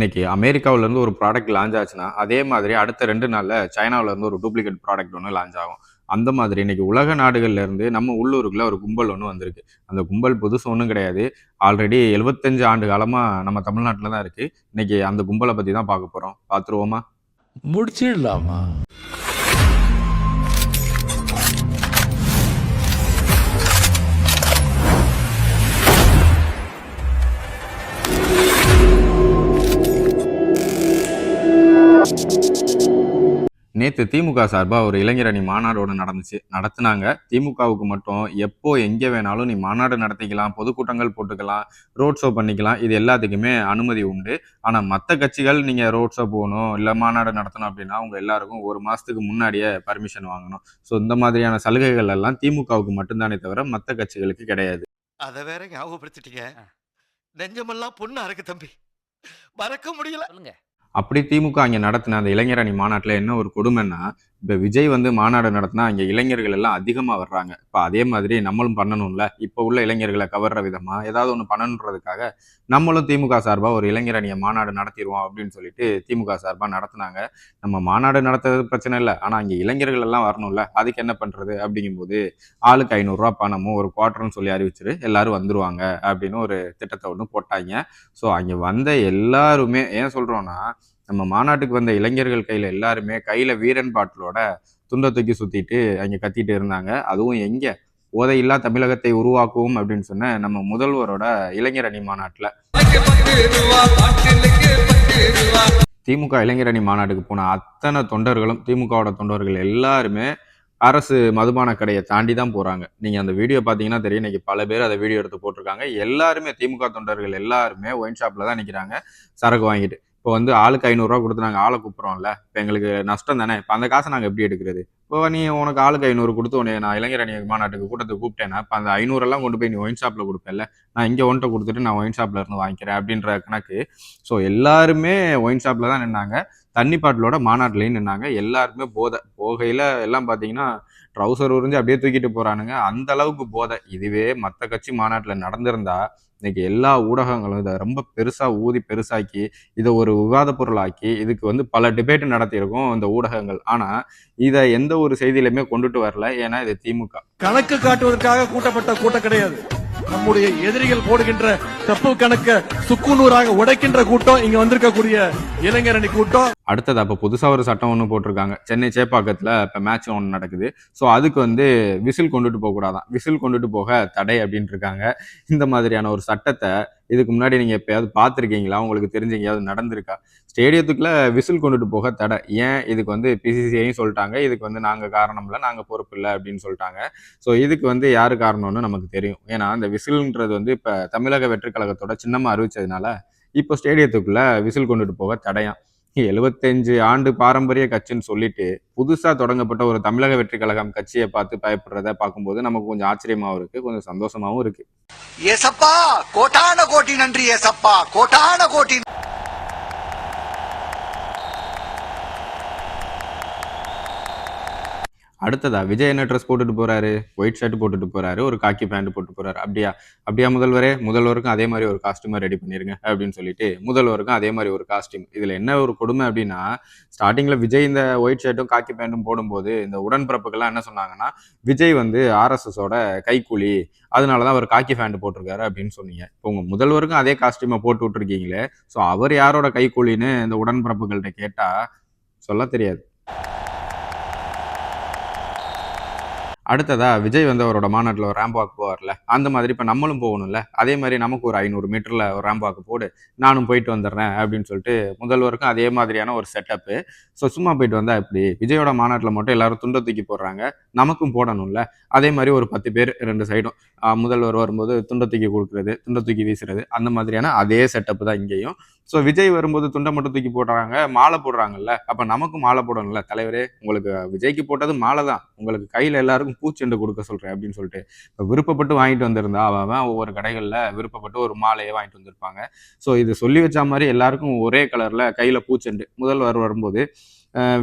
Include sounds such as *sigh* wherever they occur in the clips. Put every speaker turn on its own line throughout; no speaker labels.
இன்னைக்கு அமெரிக்காவிலேருந்து ஒரு product launch ஆச்சுன்னா அதே மாதிரி அடுத்த ரெண்டு நாளில் சைனாவிலேருந்து ஒரு டூப்ளிகேட் ப்ராடக்ட் ஒன்று லான்ச் ஆகும். அந்த மாதிரி இன்னைக்கு உலக நாடுகள்லேருந்து நம்ம உள்ளூருக்குள்ள ஒரு கும்பல் ஒன்று வந்திருக்கு. அந்த கும்பல் புதுசு ஒன்றும் கிடையாது. ஆல்ரெடி எழுபத்தஞ்சு ஆண்டு காலமாக நம்ம தமிழ்நாட்டில் தான் இருக்குது இன்னைக்கு அந்த கும்பலை பற்றி தான் பார்க்க போகிறோம் பார்த்துருவோமா?
முடிச்சிடலாமா?
நேற்று திமுக சார்பாக ஒரு இளைஞர் அணி மாநாடு ஒன்று நடந்துச்சு. நடத்துனாங்க. திமுகவுக்கு மட்டும் எப்போ எங்கே வேணாலும் நீ மாநாடு நடத்திக்கலாம் பொதுக்கூட்டங்கள் போட்டுக்கலாம் ரோட் ஷோ பண்ணிக்கலாம். இது எல்லாத்துக்குமே அனுமதி உண்டு. ஆனால் மற்ற கட்சிகள் நீங்கள் ரோட் ஷோ போகணும் இல்லை மாநாடு நடத்தணும் அப்படின்னா அவங்க எல்லாருக்கும் ஒரு மாதத்துக்கு முன்னாடியே பர்மிஷன் வாங்கணும். ஸோ இந்த மாதிரியான சலுகைகள் எல்லாம் திமுகவுக்கு மட்டும்தானே தவிர மற்ற கட்சிகளுக்கு கிடையாது.
அத வேற ஞாபகப்படுத்திட்டீங்க. நெஞ்சமெல்லாம் பொண்ணு அறக்கு தம்பி. மறக்க முடியல.
சொல்லுங்க.
அப்படி திமுக அங்கே நடத்தின அந்த இளைஞர் அணி மாநாட்டில் என்ன ஒரு கொடுமைன்னா இப்போ விஜய் வந்து மாநாடு நடத்தினா அங்கே இளைஞர்கள் எல்லாம் அதிகமாக வர்றாங்க. இப்போ அதே மாதிரி நம்மளும் பண்ணணும்ல. இப்போ உள்ள இளைஞர்களை கவர்ற விதமாக ஏதாவது ஒன்று பண்ணணுன்றதுக்காக நம்மளும் திமுக சார்பாக ஒரு இளைஞர் அணியை மாநாடு நடத்திடுவோம் அப்படின்னு சொல்லிட்டு திமுக சார்பாக நடத்துனாங்க. நம்ம மாநாடு நடத்துறது பிரச்சனை இல்லை. ஆனால் அங்கே இளைஞர்கள் எல்லாம் வரணும்ல. அதுக்கு என்ன பண்ணுறது அப்படிங்கும்போது ஆளுக்கு ஐநூறுரூவா பணமும் ஒரு குவார்டர்னு சொல்லி அறிவிச்சிரு எல்லாரும் வந்துருவாங்க அப்படின்னு ஒரு திட்டத்தை ஒன்று போட்டாங்க. ஸோ அங்கே வந்த எல்லாருமே ஏன் சொல்கிறோன்னா நம்ம மாநாட்டுக்கு வந்த இளைஞர்கள் கையில் எல்லாருமே கையில் வீரன் பாட்டிலோட துண்டை தூக்கி சுற்றிட்டு அங்கே கத்திட்டு இருந்தாங்க. அதுவும் எங்கே? போதையில்லா தமிழகத்தை உருவாக்குவோம் அப்படின்னு சொன்ன நம்ம முதல்வரோட இளைஞர் அணி மாநாட்டில். திமுக இளைஞர் அணி மாநாட்டுக்கு போன அத்தனை தொண்டர்களும் திமுகவோட தொண்டர்கள் எல்லாருமே அரசு மதுபான கடையை தாண்டி தான் போறாங்க. நீங்க அந்த வீடியோ பாத்தீங்கன்னா தெரியும். இன்னைக்கு பல பேர் அதை வீடியோ எடுத்து போட்டிருக்காங்க. எல்லாருமே திமுக தொண்டர்கள் எல்லாருமே ஒயின் ஷாப்ல தான் நிற்கிறாங்க சரக்கு வாங்கிட்டு. இப்போ வந்து ஆளுக்கு ஐநூறுரூவா கொடுத்து நாங்கள் ஆளை கூப்பிட்றோம்ல இப்போ எங்களுக்கு நஷ்டம் தானே? இப்போ அந்த காசை நாங்கள் எப்படி எடுக்கிறது? இப்போ நீ உனக்கு ஆளுக்கு ஐநூறு கொடுத்து உன்னை நான் இளைஞர் அணி மாநாட்டுக்கு கூட்டத்துக்கு கூப்பிட்டேன்னா இப்போ அந்த ஐநூறெல்லாம் கொண்டு போய் நீ ஒயின் ஷாப்பில் கொடுப்பேன்ல நான் இங்கே ஒன்ட்ட கொடுத்துட்டு நான் ஒயின் ஷாப்பில் இருந்து வாங்கிக்கிறேன் அப்படின்ற கணக்கு. ஸோ எல்லாருமே ஒயின் ஷாப்பில் தான் நின்னாங்க. தண்ணி பாட்டிலோட மாநாட்டிலையும் நின்னாங்க. எல்லாருமே போதை. போகையில் எல்லாம் பார்த்தீங்கன்னா ட்ரௌசர் உறிஞ்சு அப்படியே தூக்கிட்டு போகிறானுங்க அந்த அளவுக்கு போதை. இதுவே மற்ற கட்சி மாநாட்டில் நடந்திருந்தா இன்னைக்கு எல்லா ஊடகங்களும் இதை ரொம்ப பெருசாக ஊதி பெருசாக்கி இதை ஒரு விவாத பொருளாக்கி இதுக்கு வந்து பல டிபேட் நடத்தியிருக்கோம் இந்த ஊடகங்கள். ஆனால் இதை எந்த ஒரு செய்தியிலுமே கொண்டுட்டு வரல. ஏன்னா இது திமுக.
கணக்கு காட்டுவதற்காக கூட்டப்பட்ட கூட்டம் கிடையாது. நம்முடைய எதிரிகள் போடுகின்ற தப்பு கணக்க சுக்குநூறாக உடைக்கின்ற கூட்டம் இங்க வந்திருக்கக்கூடிய இளைஞரணி கூட்டம்.
அடுத்தது அப்போ புதுசாக ஒரு சட்டம் ஒன்று போட்டிருக்காங்க. சென்னை சேப்பாக்கத்தில் இப்போ மேட்ச் ஒன்று நடக்குது. ஸோ அதுக்கு வந்து விசில் கொண்டுட்டு போகக்கூடாதான். விசில் கொண்டுட்டு போக தடை அப்படின்ட்டு இருக்காங்க. இந்த மாதிரியான ஒரு சட்டத்தை இதுக்கு முன்னாடி நீங்கள் எப்பயாவது பார்த்துருக்கீங்களா? உங்களுக்கு தெரிஞ்சு எங்கேயாவது நடந்திருக்கா? ஸ்டேடியத்துக்குள்ளே விசில் கொண்டுட்டு போக தடை. ஏன்? இதுக்கு வந்து பிசிசிஐயும் சொல்லிட்டாங்க. இதுக்கு வந்து நாங்கள் காரணம் இல்லை நாங்கள் பொறுப்பு இல்லை அப்படின்னு சொல்லிட்டாங்க. ஸோ இதுக்கு வந்து யார் காரணம்னு நமக்கு தெரியும். ஏன்னா அந்த விசில்ன்றது வந்து இப்போ தமிழக வெற்றி கழகத்தோட சின்னமாக அறிவிச்சதுனால இப்போ ஸ்டேடியத்துக்குள்ளே விசில் கொண்டுட்டு போக தடையாம். எழுபத்தஞ்சு ஆண்டு பாரம்பரிய கட்சின்னு சொல்லிட்டு புதுசா தொடங்கப்பட்ட ஒரு தமிழக வெற்றி கழகம் கட்சியை பார்த்து பயப்படுறத பார்க்கும்போது நமக்கு கொஞ்சம் ஆச்சரியமாவும் இருக்கு கொஞ்சம் சந்தோஷமாவும் இருக்கு.
ஏசப்பா கோட்டான கோட்டி நன்றி ஏசப்பா கோட்டான கோட்டி
அடுத்ததா விஜய் என்ன ட்ரெஸ் போட்டுட்டு போறாரு? ஒயிட் ஷர்ட் போட்டுட்டு போறாரு. ஒரு காக்கி பேண்ட் போட்டு போறாரு. அப்படியா? அப்படியா முதல்வரே? முதல்வருக்கும் அதே மாதிரி ஒரு காஸ்டியூமை ரெடி பண்ணிருங்க அப்படின்னு சொல்லிட்டு முதல்வருக்கும் அதே மாதிரி ஒரு காஸ்டியூம் இதுல என்ன ஒரு கொடுமை அப்படின்னா ஸ்டார்டிங்ல விஜய் இந்த ஒயிட் ஷர்ட்டும் காக்கி பேண்ட்டும் போடும்போது இந்த உடன்பிறப்புகள்லாம் என்ன சொன்னாங்கன்னா விஜய் வந்து ஆர்எஸ்எஸோட கைக்கூலி அதனாலதான் அவர் காக்கி பேண்ட் போட்டிருக்காரு அப்படின்னு சொன்னீங்க. இப்போ உங்க முதல்வருக்கும் அதே காஸ்டியூமை போட்டு விட்டுருக்கீங்களே ஸோ அவர் யாரோட கைக்கூலின்னு இந்த உடன்பிறப்புகள்கிட்ட கேட்டா சொல்ல தெரியாது. அடுத்ததா விஜய் வந்து அவரோட மாநாட்டில் ஒரு ரேம்ப் வாக் போவார்ல அந்த மாதிரி இப்போ நம்மளும் போகணும்ல. அதே மாதிரி நமக்கு ஒரு ஐநூறு மீட்டரில் ஒரு ரேம்ப் வாக்கு போடு நானும் போயிட்டு வந்துடுறேன் அப்படின்னு சொல்லிட்டு முதல்வருக்கும் அதே மாதிரியான ஒரு செட்டப்பு ஸோ சும்மா போயிட்டு வந்தால் இப்படி விஜயோட மாநாட்டில் மட்டும் எல்லாரும் துண்டை தூக்கி போடுறாங்க நமக்கும் போடணும்ல. அதே மாதிரி ஒரு பத்து பேர் ரெண்டு சைடும் முதல்வர் வரும்போது துண்டை தூக்கி கொடுக்குறது துண்டை தூக்கி வீசுறது அந்த மாதிரியான அதே செட்டப் தான் இங்கேயும். ஸோ விஜய் வரும்போது துண்டை மட்டும் தூக்கி போடுறாங்க மாலை போடுறாங்கல்ல அப்போ நமக்கும் மாலை போடணும்ல. தலைவரே உங்களுக்கு விஜய்க்கு போட்டது மாலை தான். உங்களுக்கு கையில் எல்லாருக்கும் பூச்செண்டு கொடுக்க சொல்கிறேன் அப்படின்னு சொல்லிட்டு இப்போ விருப்பப்பட்டு வாங்கிட்டு வந்திருந்தா அவன் ஒவ்வொரு கடைகளில் விருப்பப்பட்டு ஒரு மாலையை வாங்கிட்டு வந்திருப்பாங்க. ஸோ இது சொல்லி வச்ச மாதிரி எல்லாருக்கும் ஒரே கலரில் கையில் பூச்செண்டு. முதல்வர் வரும்போது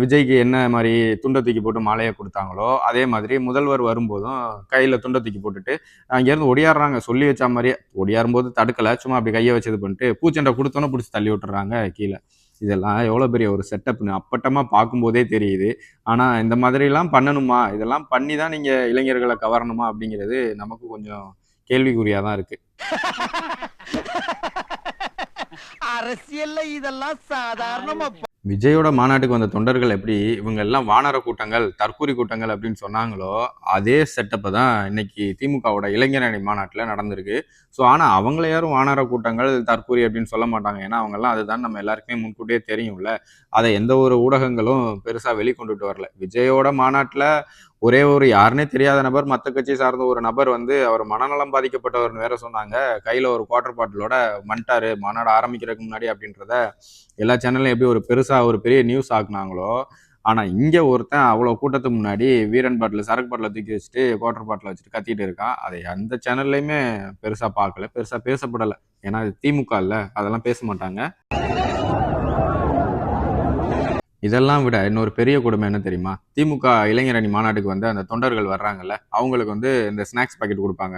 விஜய்க்கு என்ன மாதிரி துண்டை தூக்கி போட்டு மாலையை கொடுத்தாங்களோ அதே மாதிரி முதல்வர் வரும்போதும் கையில் துண்டை தூக்கி போட்டுட்டு அங்கேருந்து ஒடியாடுறாங்க சொல்லி வச்ச மாதிரியே ஒடியாரும்போது தடுக்கலை. சும்மா அப்படி கையை வச்சது பண்ணிட்டு பூச்செண்டை கொடுத்தோன்னே பிடிச்சி தள்ளி விட்டுறாங்க கீழே. இதெல்லாம் எவ்வளோ பெரிய ஒரு செட்டப்னு அப்பட்டமாக பார்க்கும்போதே தெரியுது. ஆனால் இந்த மாதிரிலாம் பண்ணணுமா? இதெல்லாம் பண்ணி தான் நீங்கள் இளைஞர்களை கவரணுமா? அப்படிங்கிறது நமக்கு கொஞ்சம் கேள்விக்குறியாக தான் இருக்குது *laughs*
அரசியல்ல இதெல்லாம் சாதாரணமா
விஜயோட மாநாட்டுக்கு வந்த தொண்டர்கள் எப்படி இவங்க எல்லாம் வானர கூட்டங்கள் தற்கூரி கூட்டங்கள் அப்படின்னு சொன்னாங்களோ அதே செட்டப்பை தான் இன்னைக்கு திமுகவோட இளைஞரணி மாநாட்டில் நடந்திருக்கு. ஸோ ஆனால் அவங்கள யாரும் வானர கூட்டங்கள் தற்கூரி அப்படின்னு சொல்ல மாட்டாங்க. ஏன்னா அவங்கெல்லாம் அதுதான் நம்ம எல்லாருக்குமே முன்கூட்டியே தெரியும்ல. அதை எந்த ஒரு ஊடகங்களும் பெருசாக வெளிக்கொண்டுட்டு வரல. விஜயோட மாநாட்டில் ஒரே ஒரு யாருனே தெரியாத நபர் மற்ற கட்சி சார்ந்த ஒரு நபர் வந்து அவர் மனநலம் பாதிக்கப்பட்டவர்னு வேற சொன்னாங்க. கையில் ஒரு குவார்டர் பாட்டிலோட மன்ட்டாரு மாநாடு ஆரம்பிக்கிறதுக்கு முன்னாடி அப்படின்றத எல்லா சேனல்லையும் எப்படி ஒரு பெருசாக ஒரு பெரிய நியூஸ் ஆக்குனாங்களோ ஆனால் இங்கே ஒருத்தன் அவ்வளோ கூட்டத்துக்கு முன்னாடி வீரன் பாட்டில் சரக்கு பாட்டில் தூக்கி வச்சுட்டு குவார்டர் பாட்டில் வச்சுட்டு கத்திட்டு இருக்கான். அதை எந்த சேனல்லையுமே பெருசாக பார்க்கல. பெருசாக பேசப்படலை. ஏன்னா அது திமுக இல்லை. அதெல்லாம் பேச மாட்டாங்க. இதெல்லாம் விட இன்னொரு பெரிய கொடுமை என்ன தெரியுமா? திமுக இளைஞரணி மாநாட்டுக்கு வந்து அந்த தொண்டர்கள் வர்றாங்கல்ல அவங்களுக்கு வந்து இந்த ஸ்நாக்ஸ் பாக்கெட் கொடுப்பாங்க.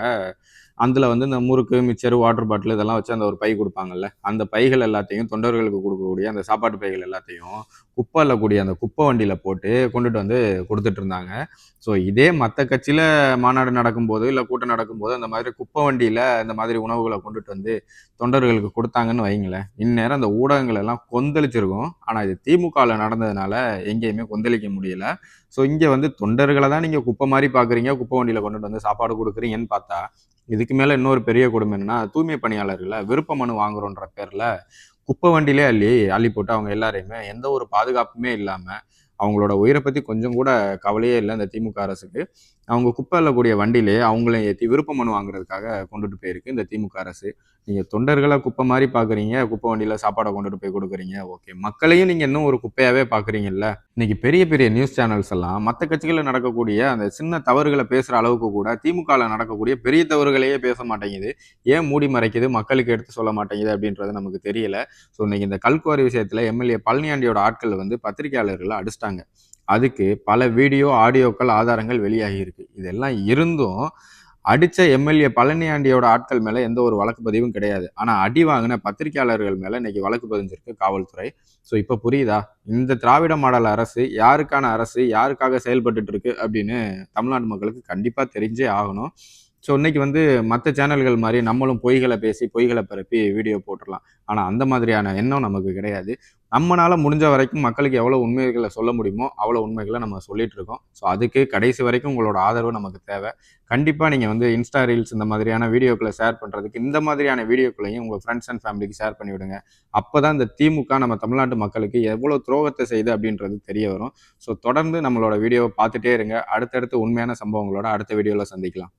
அதில் வந்து இந்த முறுக்கு மிச்சர் வாட்டர் பாட்டில் இதெல்லாம் வச்சு அந்த ஒரு பை கொடுப்பாங்கல்ல அந்த பைகள் எல்லாத்தையும் தொண்டர்களுக்கு கொடுக்கக்கூடிய அந்த சாப்பாட்டு பைகள் எல்லாத்தையும் குப்பை கூடிய அந்த குப்பை வண்டியில் போட்டு கொண்டுட்டு வந்து கொடுத்துட்டு இருந்தாங்க. ஸோ இதே மற்ற கட்சியில் மாநாடு நடக்கும்போது இல்லை கூட்டம் நடக்கும்போது அந்த மாதிரி குப்பை வண்டியில் இந்த மாதிரி உணவுகளை கொண்டுட்டு வந்து தொண்டர்களுக்கு கொடுத்தாங்கன்னு வைங்களேன் இந்நேரம் அந்த ஊடகங்கள் எல்லாம் கொந்தளிச்சிருக்கும். ஆனால் இது திமுகவில் நடந்ததுனால எங்கேயுமே கொந்தளிக்க முடியல. ஸோ இங்கே வந்து தொண்டர்களை தான் நீங்கள் குப்பை மாதிரி பார்க்குறீங்க குப்பை வண்டியில் கொண்டுட்டு வந்து சாப்பாடு கொடுக்குறீங்கன்னு பார்த்தா இதுக்கு மேலே இன்னொரு பெரிய கொடுமை என்னன்னா தூய்மை பணியாளர்களை விருப்ப மனு வாங்குறோன்ற பேரில் குப்பை வண்டியிலே அள்ளி அள்ளி போட்டு அவங்க எல்லாரையுமே எந்த ஒரு பாதுகாப்புமே இல்லாமல் அவங்களோட உயிரை பற்றி கொஞ்சம் கூட கவலையே இல்லை இந்த திமுக அரசுக்கு. அவங்க குப்பை அள்ளக்கூடிய வண்டியிலே அவங்களையும் ஏற்றி விருப்ப மனு வாங்குறதுக்காக கொண்டுட்டு போயிருக்கு இந்த திமுக அரசு. நீங்கள் தொண்டர்களை குப்பை மாதிரி பார்க்குறீங்க குப்பை வண்டியில் சாப்பாடை கொண்டுட்டு போய் கொடுக்குறீங்க ஓகே மக்களையும் நீங்கள் இன்னும் ஒரு குப்பையாகவே பார்க்குறீங்கல்ல இன்னைக்கு பெரிய பெரிய நியூஸ் சேனல்ஸ் எல்லாம் மற்ற கட்சிகளில் நடக்கக்கூடிய அந்த சின்ன தவறுகளை பேசுகிற அளவுக்கு கூட திமுகவில் நடக்கக்கூடிய பெரிய தவறுகளையே பேச மாட்டேங்குது. ஏன் மூடி மறைக்குது? மக்களுக்கு எடுத்து சொல்ல மாட்டேங்குது அப்படின்றது நமக்கு தெரியல. ஸோ இன்னைக்கு இந்த கல்குவாரி விஷயத்தில் எம்எல்ஏ பழனியாண்டியோட ஆட்கள் வந்து பத்திரிகையாளர்களை அடிச்சிட்டாங்க. அதுக்கு பல வீடியோ ஆடியோக்கள் ஆதாரங்கள் வெளியாகி இருக்கு இதெல்லாம் இருந்தும் அடித்த எம்எல்ஏ பழனியாண்டியோட ஆட்கள் மேலே எந்த ஒரு வழக்கு பதிவும் கிடையாது. ஆனால் அடி வாங்கின பத்திரிகையாளர்கள் மேலே இன்னைக்கு வழக்கு பதிஞ்சிருக்கு காவல்துறை. ஸோ இப்போ புரியுதா? இந்த திராவிட மாடல் அரசு யாருக்கான அரசு யாருக்காக செயல்பட்டுட்டு இருக்கு அப்படின்னு தமிழ்நாட்டு மக்களுக்கு கண்டிப்பாக தெரிஞ்சே ஆகணும். ஸோ இன்னைக்கு வந்து மற்ற சேனல்கள் மாதிரி நம்மளும் பொய்களை பேசி பொய்களை பரப்பி வீடியோ போட்டுடலாம் ஆனால் அந்த மாதிரியான எண்ணம் நமக்கு கிடையாது. நம்மளால் முடிஞ்ச வரைக்கும் மக்களுக்கு எவ்வளோ உண்மைகளை சொல்ல முடியுமோ அவ்வளோ உண்மைகளை நம்ம சொல்லிகிட்டு இருக்கோம். ஸோ அதுக்கு கடைசி வரைக்கும் உங்களோட ஆதரவு நமக்கு தேவை. கண்டிப்பாக நீங்கள் வந்து இன்ஸ்டா ரீல்ஸ் இந்த மாதிரியான வீடியோக்களை ஷேர் பண்ணுறதுக்கு இந்த மாதிரியான வீடியோக்களையும் உங்கள் ஃப்ரெண்ட்ஸ் அண்ட் ஃபேமிலிக்கு ஷேர் பண்ணிவிடுங்க அப்போ தான் இந்த திமுக நம்ம தமிழ்நாட்டு மக்களுக்கு எவ்வளோ துரோகத்தை செய்யுது அப்படின்றது தெரிய வரும். ஸோ தொடர்ந்து நம்மளோட வீடியோவை பார்த்துட்டே இருங்க. அடுத்தடுத்து உண்மையான சம்பவங்களோட அடுத்த வீடியோவில் சந்திக்கலாம்.